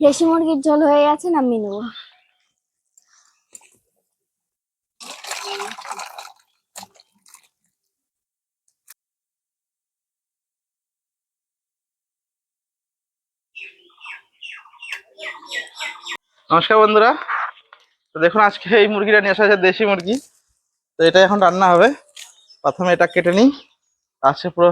দেশি মুরগির ঝোল হয়ে গেছে, নামিয়ে নেব। নমস্কার বন্ধুরা। তো দেখুন, আজকে এই মুরগিটা নিয়ে আসা দেশি মুরগি। তো এটা এখন রান্না হবে। প্রথমে এটা কেটে নিই। আজকে পুরো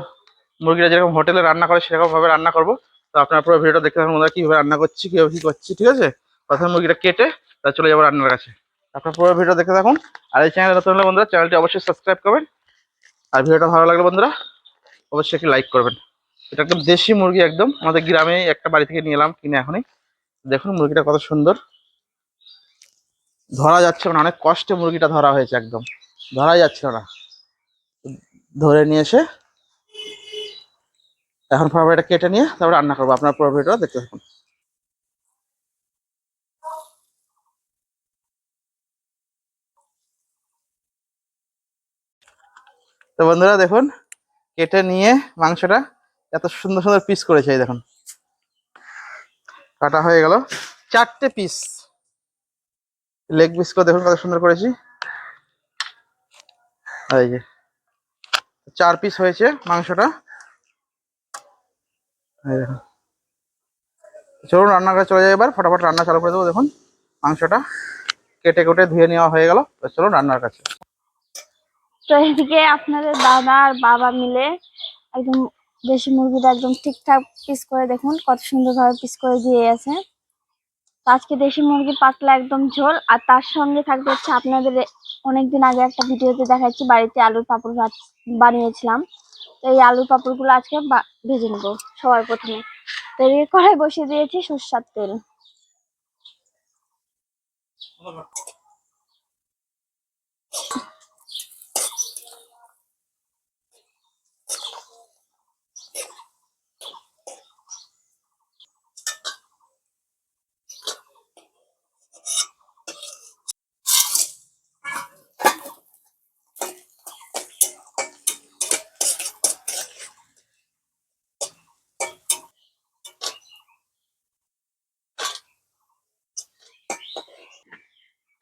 মুরগিটা যেরকম হোটেলে রান্না করে সেরকম ভাবে রান্না করব। তো আপনারা পুরো ভিডিওটা দেখতে থাকুন বন্ধুরা কীভাবে রান্না করছি, কীভাবে কী করছি, ঠিক আছে? প্রথমে মুরগিটা কেটে তা চলে যাব রান্নার কাছে। আপনারা পুরো ভিডিও দেখতে থাকুন। আর এই চ্যানেল নতুন হলে বন্ধুরা চ্যানেলটি অবশ্যই সাবস্ক্রাইব করবেন। আর ভিডিওটা ভালো লাগলে বন্ধুরা, অবশ্যই একটি লাইক করবেন। এটা একদম দেশি মুরগি একদম। আমাদের গ্রামে একটা বাড়ি থেকে নিয়ে এলাম, কিনে এখনই। দেখুন মুরগিটা কত সুন্দর। ধরা যাচ্ছে না, অনেক কষ্টে মুরগিটা ধরা হয়েছে একদম। ধরা যাচ্ছিল না। ধরে নিয়ে এসে এখন এটা কেটে নিয়ে তারপরে রান্না করব। আপনার পুরো ভিডিওটা দেখতে থাকুন। তো বন্ধুরা দেখুন, কেটে নিয়ে মাংসটা এত সুন্দর সুন্দর পিস করেছে, এই দেখুন। কাটা হয়ে গেল। চারটে পিস লেগ পিস করে দেখুন কত সুন্দর করেছি। চার পিস হয়েছে মাংসটা। এই দেখুন চলুন রান্নাঘরে চলে যাই এবার। ফটাফট রান্না চালু করে দেবো। দেখুন, মাংসটা কেটে কেটে ধুয়ে নেওয়া হয়ে গেল। চলুন রান্নার কাছে। তো এদিকে আপনাদের দাদা আর বাবা মিলে একদম দেশি মুরগিটা একদম ঠিকঠাক পিস করে দেখুন, কত সুন্দরভাবে পিস করে দিয়ে তো আজকে দেশি মুরগি পাতলা একদম ঝোল। আর তার সঙ্গে থাকবে হচ্ছে আপনাদের অনেকদিন আগে একটা ভিডিওতে দেখাচ্ছি, বাড়িতে আলুর পাপড় ভাত বানিয়েছিলাম। এই আলুর পাঁপড়গুলো আজকে ভেজে নেব সবার প্রথমে। তো এদিকে কড়াই বসিয়ে দিয়েছি সুস্বাদ তেল।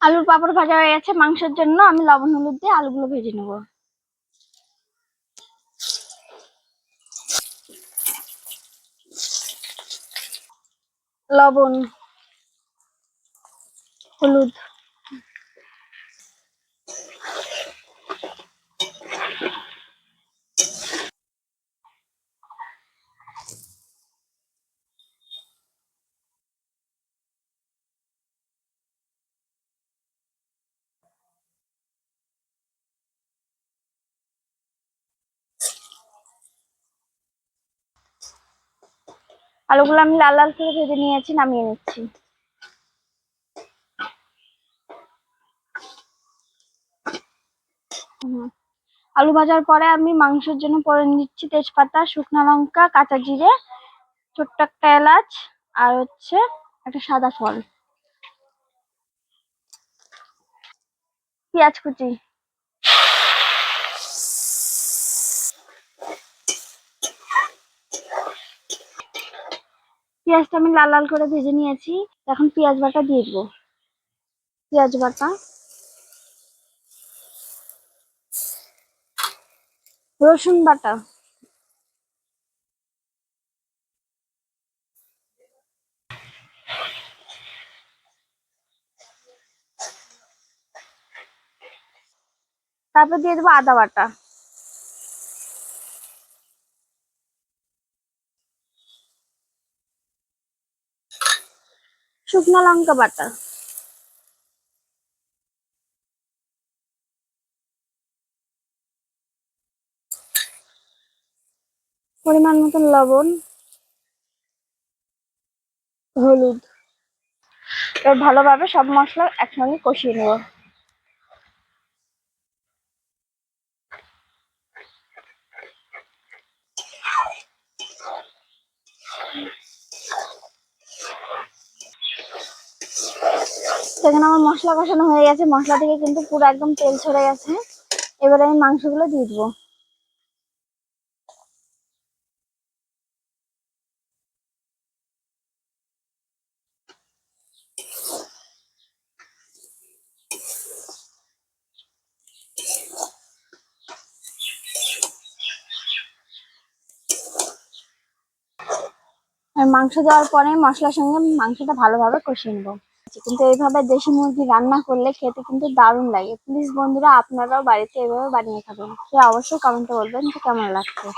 আলুর পাপড় ভাজা হয়ে গেছে, মাংসের জন্য আমি লবণ হলুদ দিয়ে আলুগুলো ভেজে নেব। লবণ, হলুদ। আলুগুলো আমি লাল লাল করে ভেজে নিয়েছি, নামিয়ে নিচ্ছি। আলু ভাজার পরে আমি মাংসের জন্য পরে নিচ্ছি তেজপাতা, শুকনো লঙ্কা, কাঁচা জিরে, ছোট্ট একটা এলাচ, আর হচ্ছে একটা সাদা ফল পেঁয়াজ কুচি পেঁয়াজটা আমি লাল লাল করে ভেজে নিয়েছি। এখন পেঁয়াজ বাটা দিয়ে দেবো। পেঁয়াজ বাটা। রসুন বাটা। তারপর দিয়ে দেবো আদা বাটা। শুকনো লঙ্কা বাটা। পরিমাণ মতন লবণ। হলুদ। এবার ভালোভাবে সব মশলা একসঙ্গে কষিয়ে নেব। সেখানে আমার মশলা কষানো হয়ে গেছে। মশলা থেকে কিন্তু পুরো একদম তেল ছড়ে গেছে। এবারে আমি মাংসগুলো দিয়ে দিব। মাংস দেওয়ার পরে মশলার সঙ্গে মাংসটা ভালোভাবে কষিয়ে নেব। কিন্তু এইভাবে দেশি মুরগি রান্না করলে খেতে কিন্তু দারুণ লাগে। প্লিজ বন্ধুরা, আপনারাও বাড়িতে এভাবে বানিয়ে খাবেন। সে অবশ্যই কমেন্টে বলবেন যে কেমন লাগছে।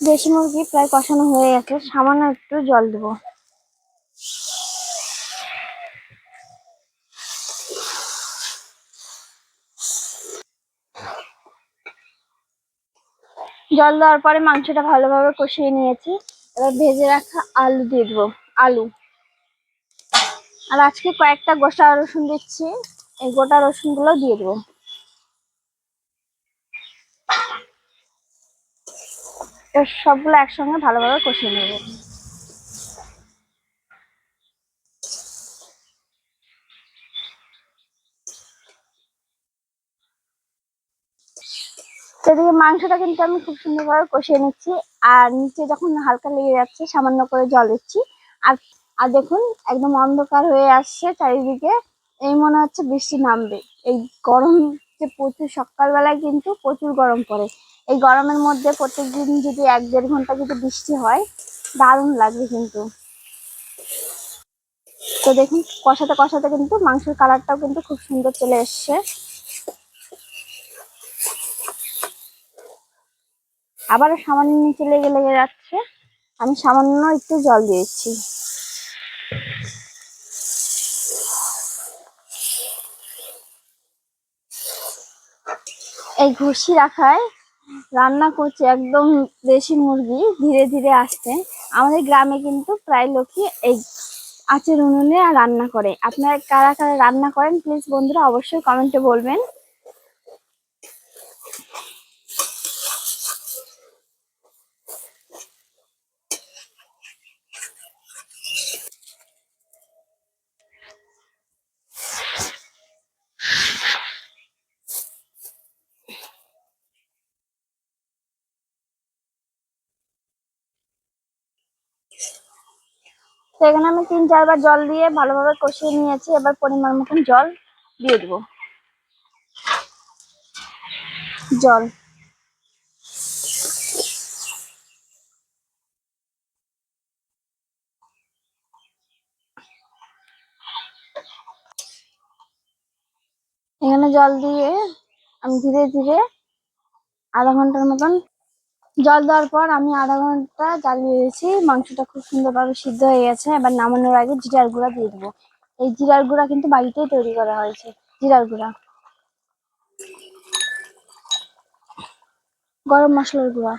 দেশি মুরগি প্রায় কষানো হয়ে গেছে, সামান্য একটু জল দেবো। জল দেওয়ার পরে মাংসটা ভালোভাবে কষিয়ে নিয়েছি। এবার ভেজে রাখা আলু দিয়ে দেবো, আলু। আর আজকে কয়েকটা গোটা রসুন দিচ্ছি, এই গোটা রসুনগুলো দিয়ে দেবো। সবগুলো একসঙ্গে ভালোভাবে কষিয়ে নেব। এদিকে মাংসটা কিন্তু আমি খুব সুন্দরভাবে কষিয়ে নিচ্ছি। আর নিচে যখন হালকা লেগে যাচ্ছে, সামান্য করে জল দিচ্ছি। আর আর দেখুন, একদম অন্ধকার হয়ে আসছে চারিদিকে। এই মনে হচ্ছে বৃষ্টি নামবে। এই গরম যে প্রচুর, সকালবেলায় কিন্তু প্রচুর গরম পড়ে। এই গরমের মধ্যে প্রত্যেকদিন যদি এক দেড় ঘণ্টা যদি বৃষ্টি হয়, দারুণ লাগবে কিন্তু। তো দেখুন, কষাতে কষাতে কিন্তু মাংসের কালারটাও কিন্তু খুব সুন্দর চলে এসছে। আবারও সামান্য নিচে লেগে লেগে যাচ্ছে। আমি সামান্য একটু জল দিয়েছি। এই ঘষি রাখায় রান্না করছে একদম দেশি মুরগি, ধীরে ধীরে আসছে। আমাদের গ্রামে কিন্তু প্রায় লোকই এই আচের উনুনে রান্না করে। আপনারা কারা কারা রান্না করেন প্লিজ বন্ধুরা অবশ্যই কমেন্টে বলবেন। এখানে আমি তিন, চারবার জল দিয়ে ভালোভাবে কষিয়ে নিয়েছি। এবার পরিমাণ মতন জল দিয়ে দেবো। জল। এখানে জল দিয়ে আমি ধীরে ধীরে আধা ঘণ্টার মতন জল দেওয়ার পর আমি আধা ঘণ্টা জ্বালিয়ে দিয়েছি। মাংসটা খুব সুন্দরভাবে সিদ্ধ হয়ে গেছে। এবার নামানোর আগে জিরার গুঁড়া দিয়ে দেবো। এই জিরার গুঁড়া কিন্তু বাড়িতেই তৈরি করা হয়েছে, জিরার গুঁড়া। গরম মশলার গুঁড়া।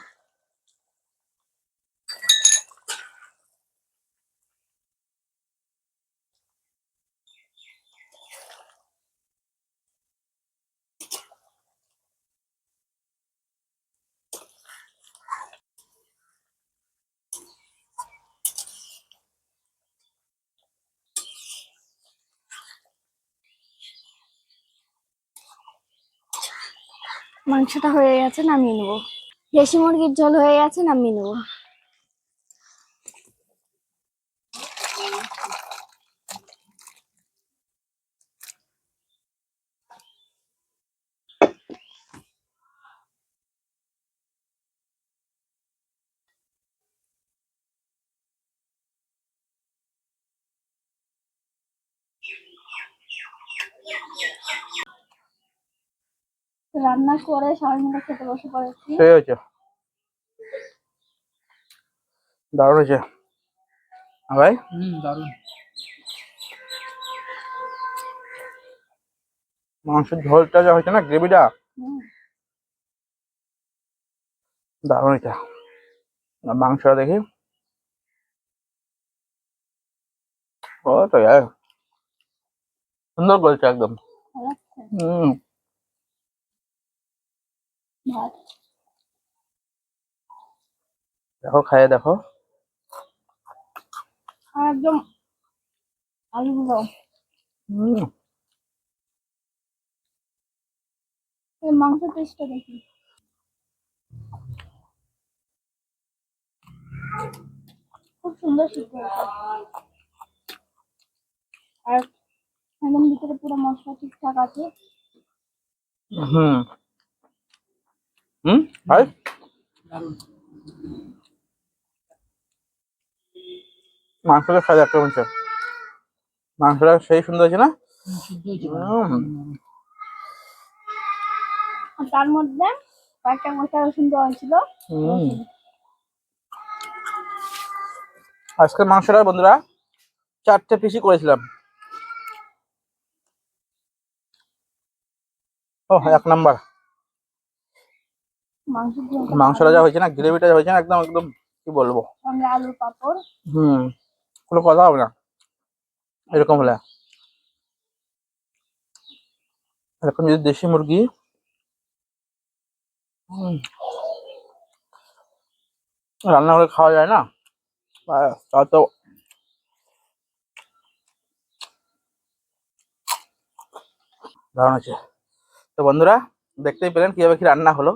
মাংসটা হয়ে গেছে নামিয়ে নেব। দেশি মুরগির ঝোল হয়ে গেছে নামিয়ে নেব। রান্না করে সবাই মিলে খেতে বসে পড়েছি। সেই হয়েছে। দারুণ হয়েছে। হ্যাঁ ভাই? হুম দারুণ। মাংসের ঝোলটা যা হয়েছে না গ্রেভিটা? দারুণ হয়েছে। আর মাংসটা দেখি। ও তো সুন্দর বলছে একদম। হম। ভাত। দেখো খাইয়ে দেখো। আর একদম আলুগুলো। হম এই মাংস টেস্টটা দেখি। খুব সুন্দর সিদ্ধ আর একদম ভিতরে পুরো মশলা ঠিকঠাক আছে। হুম। হুম? ভাই? মাংসটা স্বাদ একটা হচ্ছে মাংসটা সেই সুন্দর হয়েছে না? তার মধ্যে কয়েকটা মশলা রসুন দেওয়া হয়েছিল। হুম। আজকের মাংসটা বন্ধুরা চারটে পিসি করেছিলাম। ও এক নাম্বার। মাংস মাংসটা যা হয়েছে না গ্রেভিটা যা হয়েছে না একদম একদম কি বলব? আলুর পাঁপড়। হুম কোনো কথা হবে না। এরকম হলে। এরকম যদি দেশি মুরগি রান্না করে খাওয়া যায় না? তা তো দারুণ আছে তো বন্ধুরা দেখতেই পেলেন কীভাবে কি রান্না হলো।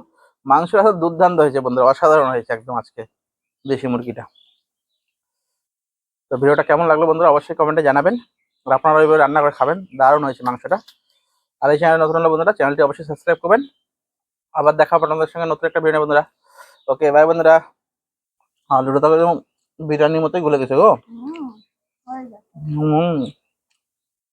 মাংসটা তো দুর্দান্ত হয়েছে বন্ধুরা অসাধারণ হয়েছে একদম আজকে দেশি মুরগিটা। তো ভিডিওটা কেমন লাগল বন্ধুরা অবশ্যই কমেন্টে জানাবেন। আর আপনারা ওইভাবে রান্না করে খাবেন দারুণ হয়েছে মাংসটা। আর এই চ্যানেল নতুন হলে বন্ধুরা চ্যানেলটি অবশ্যই সাবস্ক্রাইব করবেন। আবার দেখা হবে আপনাদের সঙ্গে নতুন একটা ভিডিও বন্ধুরা। ওকে বাই বন্ধুরা। আলুটা তো বিরিয়ানির মতোই গুলে গেছে গো। হুম।